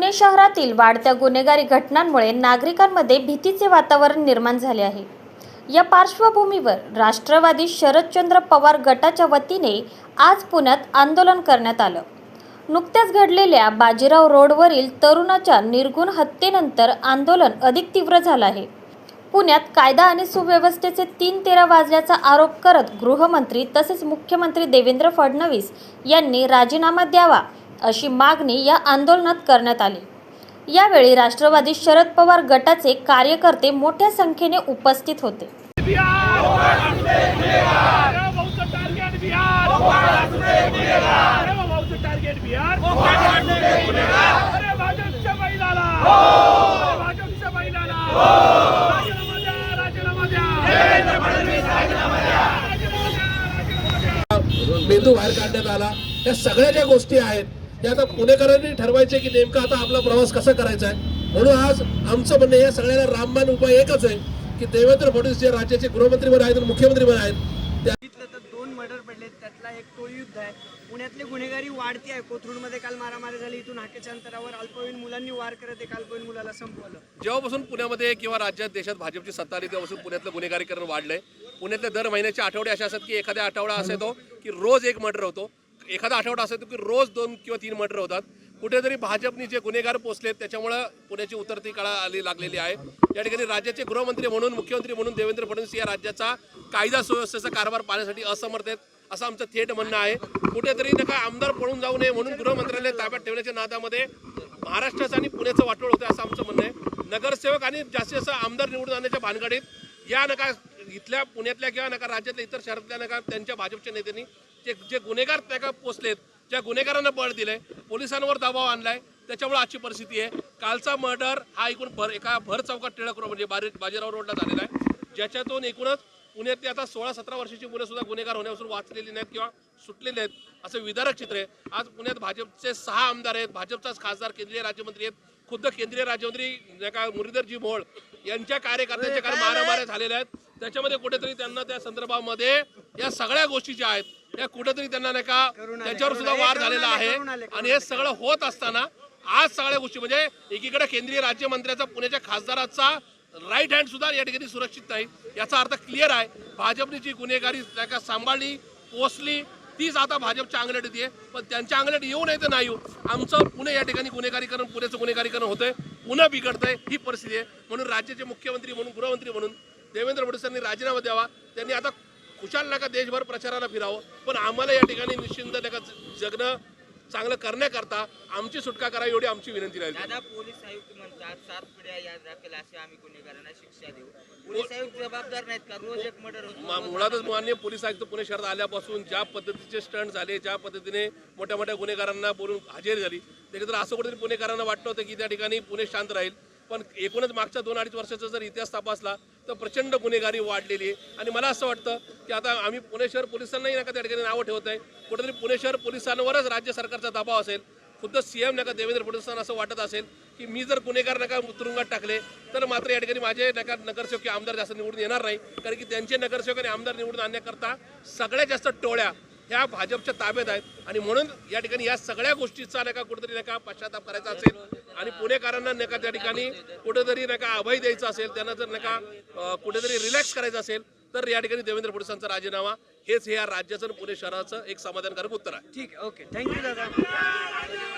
पुणे शहरातील वाढत्या गुन्हेगारी घटनांमुळे नागरिकांमध्ये भीतीचे वातावरण निर्माण झाले आहे. या पार्श्वभूमीवर राष्ट्रवादी शरदचंद्र पवार गटाच्या वतीने आज पुण्यात आंदोलन करण्यात आलं. नुकत्याच घडलेल्या बाजीराव रोडवरील तरुणाच्या निर्गुण हत्येनंतर आंदोलन अधिक तीव्र झालं आहे. पुण्यात कायदा आणि सुव्यवस्थेचे तीन तेरा वाजल्याचा आरोप करत गृहमंत्री तसेच मुख्यमंत्री देवेंद्र फडणवीस यांनी राजीनामा द्यावा अशी मागणी या आंदोलनात करण्यात आली. यावेळी राष्ट्रवादी शरद पवार गटाचे कार्यकर्ते मोठ्या संख्येने उपस्थित होते. मेंदू बाहेर काढण्यात आला. या सगळ्या ज्या गोष्टी आहेत त्या आता पुणेकरांनी ठरवायचे की नेमका आता आपला प्रवास कसा करायचा आहे? म्हणून आज आमचं म्हणणं या सगळ्याला रामबाण उपाय एकच आहे की देवेंद्र फडणवीस जे राज्याचे गृहमंत्री पण आहेत आणि मुख्यमंत्री पण आहेत त्या दोन मर्डर पडले त्यातला एक टोळयुद्ध आहे. पुण्यातली गुन्हेगारी वाढती आहे. कोथरूडमध्ये काल मारामारी झाली इथून हाकेच्या अंतरावर अल्पवयीन मुलांनी वार करत एक अल्पवयीन मुलाला संपवलं. जेव्हापासून पुण्यामध्ये किंवा राज्यात देशात भाजपची सत्ता आली तेव्हापासून पुण्यातलं गुन्हेगारीकरण वाढलंय. पुण्यातले दर महिन्याचे आठवडे असे असतात की एखाद्या आठवडा असा येतो की रोज एक मर्डर होतो. एखादा आठवडा असा येतो की रोज दोन किंवा तीन मर्डर होतात. कुठेतरी भाजपनी जे गुन्हेगार पोचलेत त्याच्यामुळं पुण्याची उतरती काळा आली लागलेली आहे. या ठिकाणी राज्याचे गृहमंत्री म्हणून मुख्यमंत्री म्हणून देवेंद्र फडणवीस या राज्याचा कायदा सुव्यवस्थेचा कारभार पाहण्यासाठी असमर्थ आहेत असं आमचं थेट म्हणणं आहे. कुठेतरी नका आमदार पळून जाऊ नये म्हणून गृहमंत्रालय ताब्यात ठेवण्याच्या नादामध्ये महाराष्ट्राचं आणि पुण्याचं वाटोळ होतं असं आमचं म्हणणं आहे. नगरसेवक आणि जास्तीत जास्त आमदार निवडून आणण्याच्या भानगडीत या नका इथल्या पुण्यातल्या किंवा नका राज्यातल्या इतर शहरातल्या नका त्यांच्या भाजपच्या नेत्यांनी जे जे गुन्हेगार त्या का पोचलेत ज्या गुन्हेगारांना बळ दिलंय पोलिसांवर दबाव आणलाय त्याच्यामुळे आजची परिस्थिती आहे. कालचा मर्डर हा एकूण भर एका भर चौकात टिळक रोड म्हणजे बारी बाजीराव रोडला झालेला आहे. ज्याच्यातून एकूणच पुण्यातली आता सोळा सतरा वर्षाची मुलं सुद्धा गुन्हेगार होण्यापासून वाचलेली नाहीत किंवा सुटलेले आहेत असं विदारक चित्र आहे. आज पुण्यात भाजपचे सहा आमदार आहेत भाजपचाच खासदार केंद्रीय राज्यमंत्री आहेत खुद्द केंद्रीय राज्यमंत्री का मुरलीधरजी मोहोळ यांच्या कार्यकर्त्यांचे काल मारामाऱ्या झालेल्या आहेत. त्याच्यामध्ये कुठेतरी त्यांना त्या संदर्भामध्ये या सगळ्या गोष्टी ज्या आहेत या कुठेतरी त्यांना नाही का त्याच्यावर सुद्धा वार झालेला आहे. आणि हे सगळं होत असताना आज सगळ्या गोष्टी म्हणजे एकीकडे केंद्रीय राज्यमंत्र्याचा पुण्याच्या खासदाराचा राईट हँड सुद्धा या ठिकाणी सुरक्षित नाही. याचा अर्थ क्लिअर आहे. भाजपने जी गुन्हेगारी त्या का सांभाळली पोचली तीच आता भाजपच्या अंगलट येते. पण त्यांच्या अंगलट येऊ नये तर नाही येऊ. आमचं पुणे या ठिकाणी गुन्हेगारीकरण पुण्याचं गुन्हेगारीकरण होतंय. पुन्हा बिघडतंय. ही परिस्थिती आहे. म्हणून राज्याचे मुख्यमंत्री म्हणून गृहमंत्री म्हणून देवेंद्र फडणवीस यांनी राजीनामा द्यावा. त्यांनी आता खुशाल नका देशभर प्रचाराला फिरावं. पण आम्हाला या ठिकाणी निश्चिंत नका जगणं चांगलं करण्याकरता आमची सुटका करा एवढी आमची विनंती राहील. दादा पोलीस आयुक्त म्हणतात सात पिढ्या याद राखेल अशी आम्ही गुन्हेगारांना शिक्षा देऊ. पोलीस आयुक्त जबाबदार नाहीत का? रोज एक मर्डर मा- होतो मुळातच मान्य पोलीस आयुक्त पुणे शहरात आल्यापासून ज्या पद्धतीचे स्टंट झाले ज्या पद्धतीने मोठ्या मोठ्या गुन्हेगारांना बोलून हजेरी झाली त्याच्यानंतर असं कुठेतरी पुणेकरांना वाटतं होतं की त्या ठिकाणी पुणे शांत राहील. पण एकूणच मागच्या दोन अडीच वर्षाचा जर इतिहास तपासला तर प्रचंड गुन्हेगारी वाढलेली आहे. आणि मला असं वाटतं की आता आम्ही पुणे शहर पोलिसांनाही नका त्या ठिकाणी नावं ठेवत आहे. कुठेतरी पुणे शहर पोलिसांवरच राज्य सरकारचा दबाव असेल. खुद्द सीएम नका देवेंद्र फडणवीसांना असं वाटत असेल की मी जर गुन्हेगार नका तुरुंगात टाकले तर मात्र या ठिकाणी माझे नका नगरसेवक आमदार जास्त निवडून येणार नाही. कारण की त्यांचे नगरसेवक आणि आमदार निवडून आणण्याकरता सगळ्यात जास्त टोळ्या ह्या भाजपच्या ताब्यात आहेत. आणि म्हणून या ठिकाणी या सगळ्या गोष्टीचा नका कुठेतरी नका पश्चाताप करायचा असेल आणि पुणेकरांना नका त्या ठिकाणी कुठेतरी नका अभय द्यायचा असेल त्यांना जर नका कुठेतरी रिलॅक्स करायचं असेल तर या ठिकाणी देवेंद्र फडणवीसांचा राजीनामा हेच हे या राज्याचं आणि पुणे शहराचं एक समाधानकारक उत्तर आहे. ठीक ओके. थँक्यू दादा.